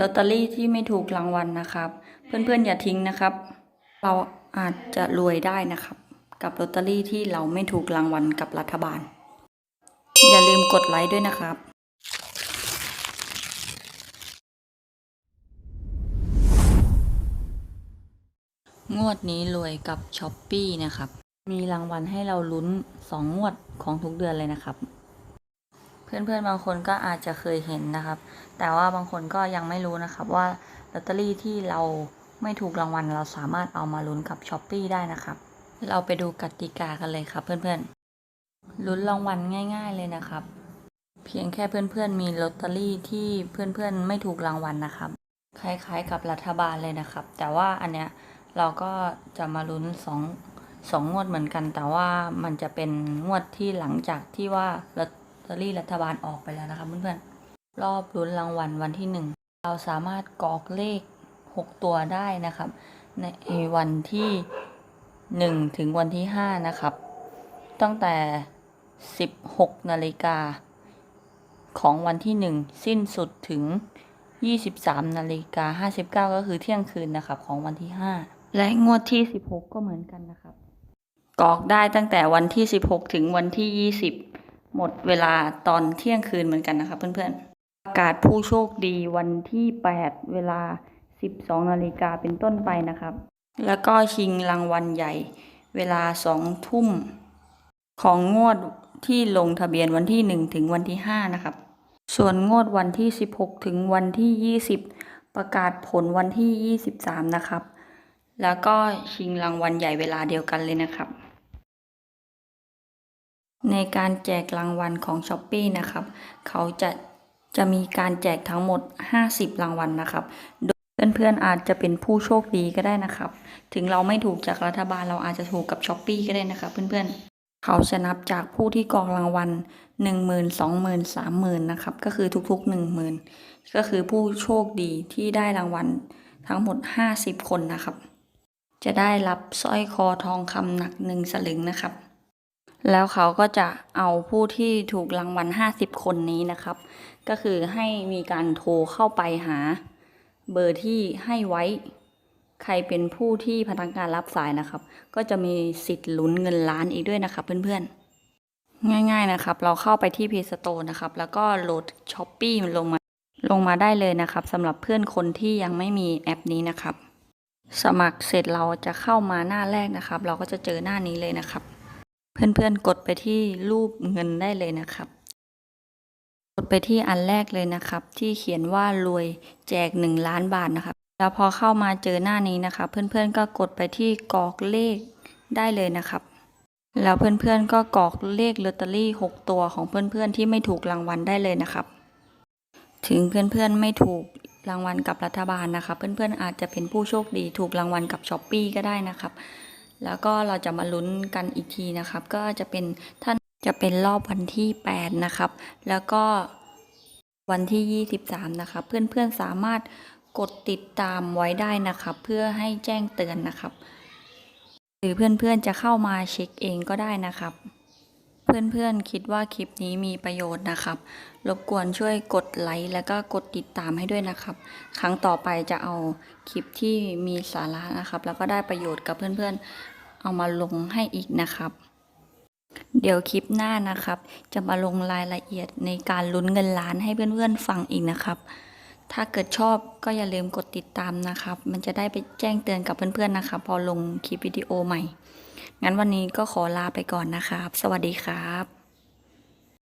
ลอตเตอรี่ที่ไม่ถูกรางวัลนะครับ เพื่อนๆอย่าทิ้งนะครับ เราอาจจะรวยได้นะครับ กับลอตเตอรี่ที่เราไม่ถูกรางวัลกับรัฐบาล อย่าลืมกดไลค์ด้วยนะครับงวดนี้รวยกับช้อปปี้นะครับ มีรางวัลให้เราลุ้นสองงวดของทุกเดือนเลยนะครับ เพื่อนๆบางคนก็อาจจะเคยเห็นนะครับ แต่ว่าบางคนก็ยังไม่รู้นะครับว่าลอตเตอรี่ที่เราไม่ถูกรางวัลเราสามารถเอามาลุ้นกับช้อปปีได้นะครับ เราไปดูกติกากันเลยครับเพื่อนๆลุ้นรางวัลง่าย ๆเลยนะครับ เพียงแค่เพื่อนๆมีลอตเตอรี่ที่เพื่อนๆไม่ถูกรางวัลนะครับ คล้ายๆกับรัฐบาลเลยนะครับ แต่ว่าอันเนี้ยเราก็จะมาลุ้นสองสองงวดเหมือนกัน แต่ว่ามันจะเป็นงวดที่หลังจากที่ว่าลอ ตเตอรี่รัฐบาลออกไปแล้วนะครับเพื่อนๆ รอบลุ้นรางวัลวันที่หนึ่งเราสามารถกรอกเลขหกตัวได้นะครับ ในวันที่หนึ่งถึงวันที่ห้านะครับ ตั้งแต่สิบหกนาฬิกาของวันที่หนึ่งสิ้นสุดถึง 23 นาฬิกา 59 ก็คือเที่ยงคืนนะครับของวันที่ 5 และงวดที่ 16 ก็เหมือนกันนะครับ กรอกได้ตั้งแต่วันที่ 16 ถึงวันที่ 20 หมดเวลาตอนเที่ยงคืนเหมือนกันนะครับเพื่อนๆประกาศผู้โชคดีวันที่ 8 เวลา 12นาฬิกาเป็นต้นไปนะครับ แล้วก็ชิงรางวัลใหญ่ เวลา 2 ทุ่ม ของงวดที่ลงทะเบียนวันที่ 1 ถึงวันที่ 5 นะครับ ส่วนงวดวันที่ 16 ถึงวันที่ 20 ประกาศผลวันที่ 23 นะครับ แล้วก็ชิงรางวัลใหญ่เวลาเดียวกันเลยนะครับ ในการแจกรางวัลของ s h อ p e e นะครับ เขาจะจะมีการแจกทั้งหมด 50 รางวัลนะครับเพื่อนๆอาจจะเป็นผู้โชคดีก็ได้นะครับ ถึงเราไม่ถูกจากรัฐบาลเราอาจจะถูกกับ s h อ p e e ก็ได้นะครับเพื่อนๆ เขาจะนับจากผู้ที่กองรางวัลหนึ่งหมื่นสองหมื่นะครับ ก็คือทุกๆหนึ่งหมื่นก็คือผู้โชคดีที่ได้รางวัลทั้งหมดห้าสิบคนนะครับ จะได้รับสร้อยคอทองคำหนักหนึ่งสลึงนะครับ แล้วเขาก็จะเอาผู้ที่ถูกรางวัลห้าสิบคนนี้นะครับ ก็คือให้มีการโทรเข้าไปหาเบอร์ที่ให้ไว้ ใครเป็นผู้ที่พนักงานรับสายนะครับ ก็จะมีสิทธิ์ลุ้นเงินล้านอีกด้วยนะครับเพื่อนๆ ง่ายๆนะครับ เราเข้าไปที่ Play Store นะครับ แล้วก็โหลด s h อ p e e มันลงมาลงมาได้เลยนะครับสำหรับเพื่อนคนที่ยังไม่มีแอปนี้นะครับ สมัครเสร็จเราจะเข้ามาหน้าแรกนะครับ เราก็จะเจอหน้านี้เลยนะครับ เพื่อนๆกดไปที่รูปเงินได้เลยนะครับ กดไปที่อันแรกเลยนะครับ ที่เขียนว่ารวยแจกหนึ่งล้านบาทนะครับแล้วพอเข้ามาเจอหน้านี้นะคะ เพื่อนๆก็กดไปที่กรอกเลขได้เลยนะครับ แล้วเพื่อนๆก็กรอกเลขลอตเตอรี่ 6 ตัวของเพื่อนๆที่ไม่ถูกรางวัลได้เลยนะครับ ถึงเพื่อนๆไม่ถูกรางวัลกับรัฐบาลนะคะ เพื่อนๆอาจจะเป็นผู้โชคดีถูกรางวัลกับช้อปปีก็ได้นะครับ แล้วก็เราจะมาลุ้นกันอีกทีนะครับ ก็จะเป็นท่านจะเป็นรอบวันที่ 8 นะครับ แล้วก็วันที่ 23 นะครับ เพื่อนๆสามารถกดติดตามไว้ได้นะครับ เพื่อให้แจ้งเตือนนะครับ หรือเพื่อนๆจะเข้ามาเช็คเองก็ได้นะครับ เพื่อนๆคิดว่าคลิปนี้มีประโยชน์นะครับ รบกวนช่วยกดไลค์แล้วก็กดติดตามให้ด้วยนะครับ ครั้งต่อไปจะเอาคลิปที่มีสาระนะครับ แล้วก็ได้ประโยชน์กับเพื่อนๆ เอามาลงให้อีกนะครับ เดี๋ยวคลิปหน้านะครับ จะมาลงรายละเอียดในการลุ้นเงินล้านให้เพื่อนๆ ฟังอีกนะครับ ถ้าเกิดชอบก็อย่าลืมกดติดตามนะครับ มันจะได้ไปแจ้งเตือนกับเพื่อนๆนะครับ พอลงคลิปวิดีโอใหม่ งั้นวันนี้ก็ขอลาไปก่อนนะครับ สวัสดีครับ